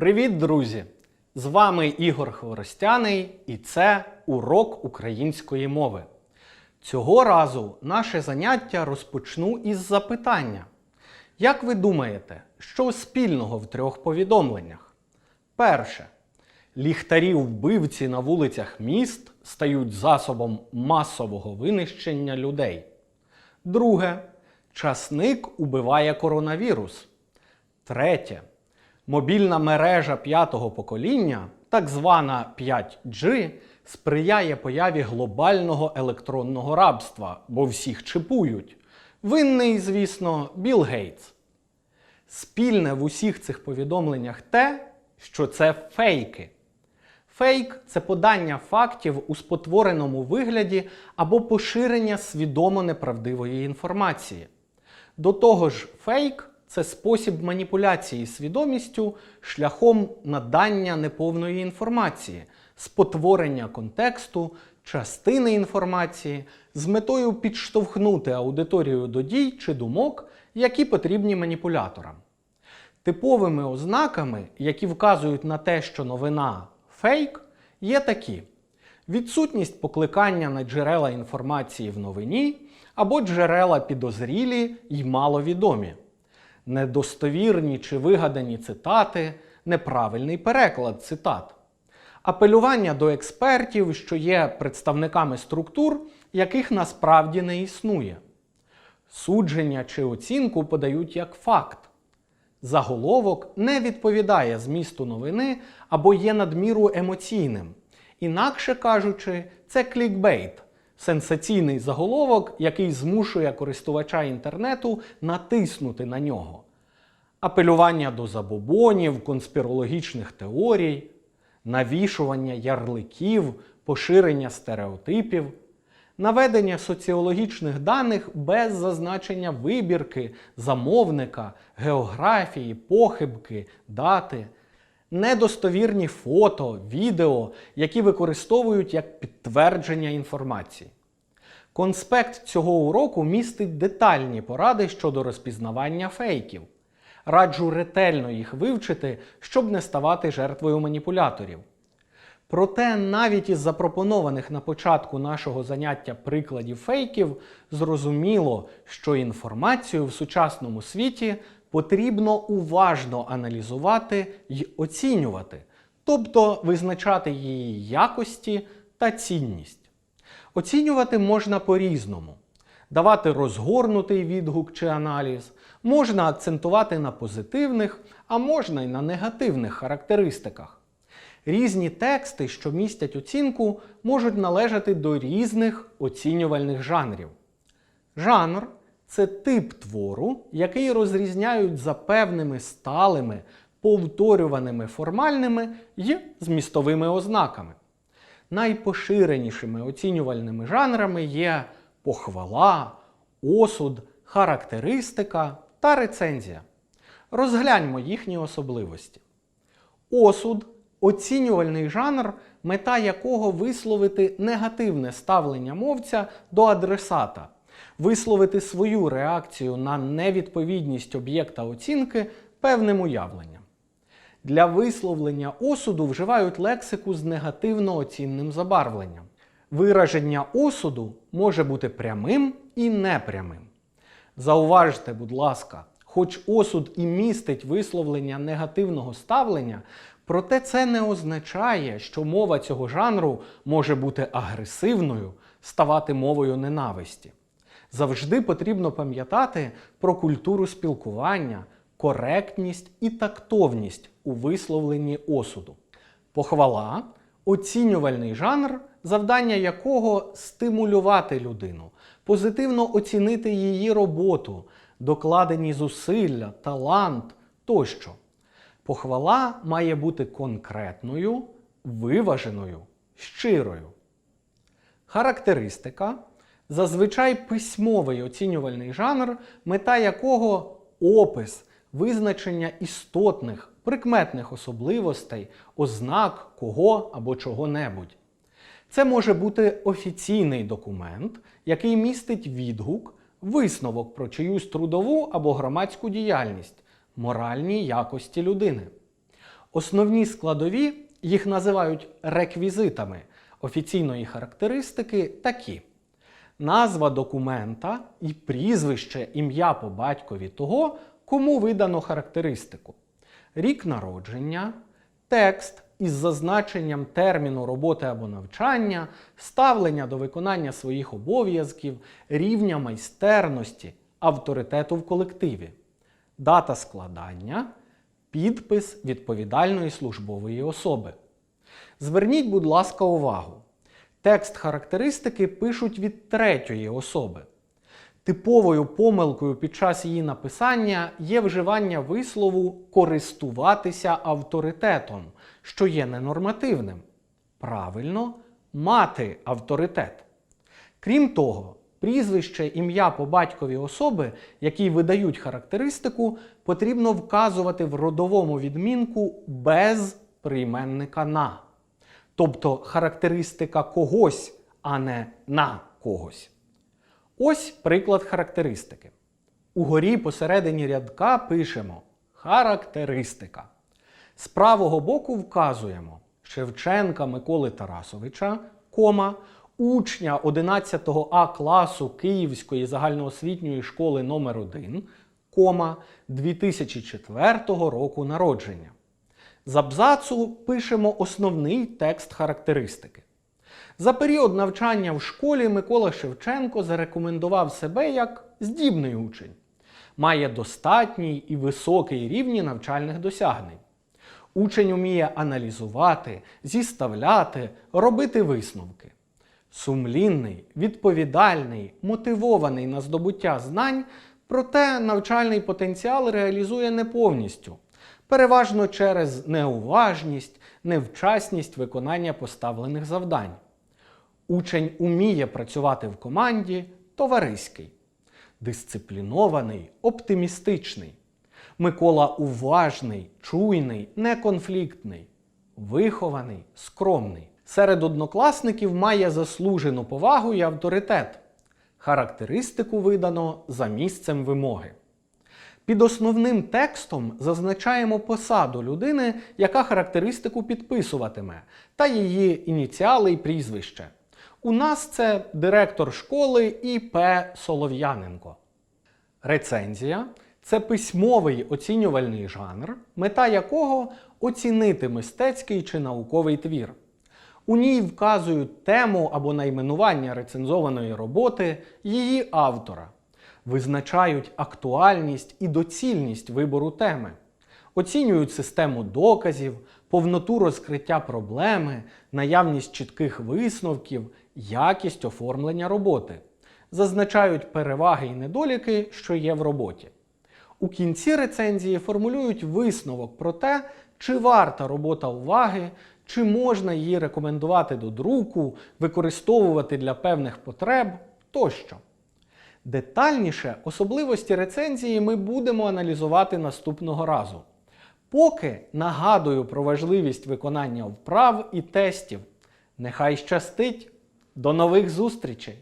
Привіт, друзі! З вами Ігор Хворостяний і це урок української мови. Цього разу наше заняття розпочну із запитання. Як ви думаєте, що спільного в трьох повідомленнях? Перше. Ліхтарі вбивці на вулицях міст стають засобом масового винищення людей. Друге. Часник убиває коронавірус. Третє. Мобільна мережа п'ятого покоління, так звана 5G, сприяє появі глобального електронного рабства, бо всіх чипують. Винний, звісно, Білл Гейтс. Спільне в усіх цих повідомленнях те, що це фейки. Фейк це подання фактів у спотвореному вигляді або поширення свідомо неправдивої інформації. До того ж, фейк це спосіб маніпуляції свідомістю шляхом надання неповної інформації, спотворення контексту, частини інформації з метою підштовхнути аудиторію до дій чи думок, які потрібні маніпуляторам. Типовими ознаками, які вказують на те, що новина фейк, є такі: відсутність покликання на джерела інформації в новині або джерела підозрілі й маловідомі, недостовірні чи вигадані цитати, неправильний переклад цитат, апелювання до експертів, що є представниками структур, яких насправді не існує, судження чи оцінку подають як факт. Заголовок не відповідає змісту новини або є надміру емоційним. Інакше кажучи, це клікбейт сенсаційний заголовок, який змушує користувача інтернету натиснути на нього. Апелювання до забобонів, конспірологічних теорій, навішування ярликів, поширення стереотипів, наведення соціологічних даних без зазначення вибірки, замовника, географії, похибки, дати, недостовірні фото, відео, які використовують як підтвердження інформації. Конспект цього уроку містить детальні поради щодо розпізнавання фейків. Раджу ретельно їх вивчити, щоб не ставати жертвою маніпуляторів. Проте навіть із запропонованих на початку нашого заняття прикладів фейків зрозуміло, що інформацію в сучасному світі потрібно уважно аналізувати й оцінювати, тобто визначати її якості та цінність. Оцінювати можна по-різному. Давати розгорнутий відгук чи аналіз, можна акцентувати на позитивних, а можна й на негативних характеристиках. Різні тексти, що містять оцінку, можуть належати до різних оцінювальних жанрів. Жанр це тип твору, який розрізняють за певними сталими, повторюваними формальними й змістовими ознаками. Найпоширенішими оцінювальними жанрами є похвала, осуд, характеристика та рецензія. Розгляньмо їхні особливості. Осуд оцінювальний жанр, мета якого висловити негативне ставлення мовця до адресата, висловити свою реакцію на невідповідність об'єкта оцінки певним уявленням. Для висловлення осуду вживають лексику з негативно оцінним забарвленням. Вираження осуду може бути прямим і непрямим. Зауважте, будь ласка, хоч осуд і містить висловлення негативного ставлення, проте це не означає, що мова цього жанру може бути агресивною, ставати мовою ненависті. Завжди потрібно пам'ятати про культуру спілкування, коректність і тактовність у висловленні осуду. Похвала оцінювальний жанр, завдання якого стимулювати людину, позитивно оцінити її роботу, докладені зусилля, талант тощо. Похвала має бути конкретною, виваженою, щирою. Характеристика зазвичай письмовий оцінювальний жанр, мета якого опис, визначення істотних, прикметних особливостей, ознак кого або чого-небудь. Це може бути офіційний документ, який містить відгук, висновок про чиюсь трудову або громадську діяльність, моральні якості людини. Основні складові їх називають реквізитами офіційної характеристики такі: назва документа і прізвище ім'я по батькові того, кому видано характеристику, рік народження, текст із зазначенням терміну роботи або навчання, ставлення до виконання своїх обов'язків, рівня майстерності, авторитету в колективі, дата складання, підпис відповідальної службової особи. Зверніть, будь ласка, увагу. Текст характеристики пишуть від третьої особи. Типовою помилкою під час її написання є вживання вислову користуватися авторитетом, що є ненормативним. Правильно, мати авторитет. Крім того, прізвище ім'я по батькові особи, які видають характеристику, потрібно вказувати в родовому відмінку без прийменника на. Тобто характеристика когось, а не на когось. Ось приклад характеристики. Угорі посередині рядка пишемо характеристика. З правого боку вказуємо Шевченка Миколи Тарасовича, кома, учня 11 А класу Київської загальноосвітньої школи номер 1 кома, 2004 року народження. З абзацу пишемо основний текст характеристики. За період навчання в школі Микола Шевченко зарекомендував себе як здібний учень, має достатній і високий рівні навчальних досягнень. Учень уміє аналізувати, зіставляти, робити висновки. Сумлінний, відповідальний, мотивований на здобуття знань, проте навчальний потенціал реалізує не повністю, переважно через неуважність, невчасність виконання поставлених завдань. Учень уміє працювати в команді товариський, дисциплінований, оптимістичний. Микола уважний, чуйний, неконфліктний, вихований, скромний. Серед однокласників має заслужену повагу і авторитет. Характеристику видано за місцем вимоги. Під основним текстом зазначаємо посаду людини, яка характеристику підписуватиме, та її ініціали і прізвище. У нас це директор школи І.П. Солов'яненко. Рецензія це письмовий оцінювальний жанр, мета якого оцінити мистецький чи науковий твір. У ній вказують тему або найменування рецензованої роботи її автора, визначають актуальність і доцільність вибору теми, оцінюють систему доказів, повноту розкриття проблеми, наявність чітких висновків, якість оформлення роботи, зазначають переваги і недоліки, що є в роботі. У кінці рецензії формулюють висновок про те, чи варта робота уваги, чи можна її рекомендувати до друку, використовувати для певних потреб тощо. Детальніше особливості рецензії ми будемо аналізувати наступного разу. Поки нагадую про важливість виконання вправ і тестів. Нехай щастить! До нових зустрічей!